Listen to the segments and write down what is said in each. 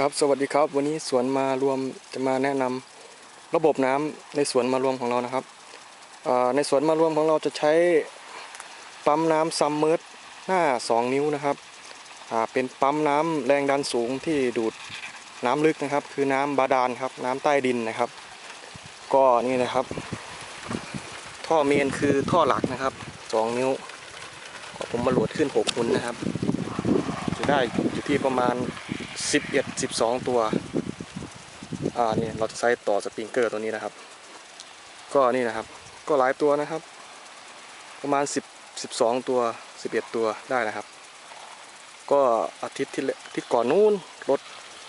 ครับสวัสดีครับ วันนี้สวนมารวมจะมาแนะนำระบบน้ำในสวนมารวมของเรานะครับในสวนมารวมของเราจะใช้ปั๊มน้ำซัมเมอร์หน้า 2 นิ้วนะครับเป็นปั๊มน้ำแรงดันสูงที่ดูดน้ำลึกนะครับ คือน้ำบาดาลครับน้ำใต้ดินนะครับ ก็นี่นะครับ ท่อเมนคือท่อหลักนะครับ 2 นิ้วผมมาโหลดขึ้น6หุ่นนะครับ จะได้อยู่ที่ประมาณ 11 12 ตัว อ่านี่เราจะใช้ต่อสปริงเกอร์ตัวนี้นะครับ ก็นี่นะครับ ก็หลายตัวนะครับ ประมาณ 10 12 ตัว 11 ตัวได้นะครับ ก็อาทิตย์ที่แล้วทิตก่อนนู้นรถ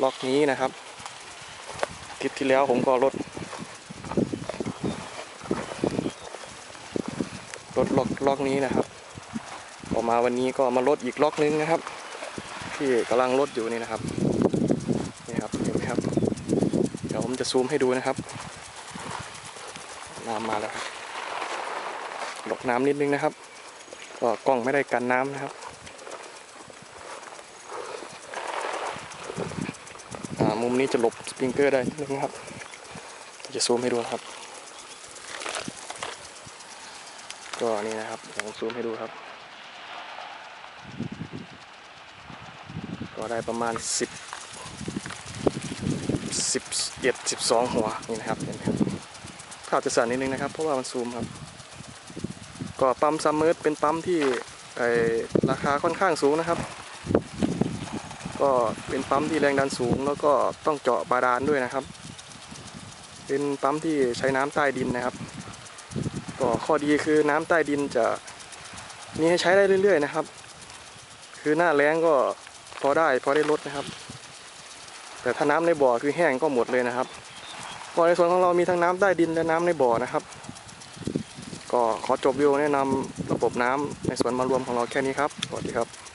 ล็อกนี้นะครับอาทิตย์ที่แล้วผมก็รถรถล็อกล็อกนี้นะครับ ออกมาวันนี้ก็มาลดอีกล็อกนึงนะครับ ที่กำลังลดอยู่นี่นะครับ นี่ครับเห็นไหมครับ เดี๋ยวผมจะซูมให้ดูนะครับ น้ำมาแล้วครับหลบน้ำนิดนึงนะครับ ก็กล้องไม่ได้กันน้ำนะครับมุมนี้จะหลบสปริงเกอร์ได้นิดนึงนะครับ จะซูมให้ดูครับ ก็นี่นะครับเดี๋ยวผมซูมให้ดูครับ ก็ได้ประมาณ 10 11 12 หัวนี่นะครับเห็นไหมครับภาพจะสั่นนิดนึงนะครับ เพราะว่ามันซูมครับก็ปั๊มซัมเมอร์เป็นปั๊มที่ไอราคาค่อนข้างสูงนะครับ ก็เป็นปั๊มที่แรงดันสูง แล้วก็ต้องเจาะบาดาลด้วยนะครับ เป็นปั๊มที่ใช้น้ำใต้ดินนะครับ ก็ข้อดีคือน้ำใต้ดินจะมีให้ใช้ได้เรื่อย ๆ นะครับ คือหน้าแล้งก็พอได้พอได้ลดนะครับ แต่ถ้าน้ำในบ่อคือแห้งก็หมดเลยนะครับบ่อในสวนของเรามีทั้งน้ำใต้ดินและน้ำในบ่อนะครับ ก็ขอจบวิวแนะนำระบบน้ำในสวนมารวมของเราแค่นี้ครับสวัสดีครับ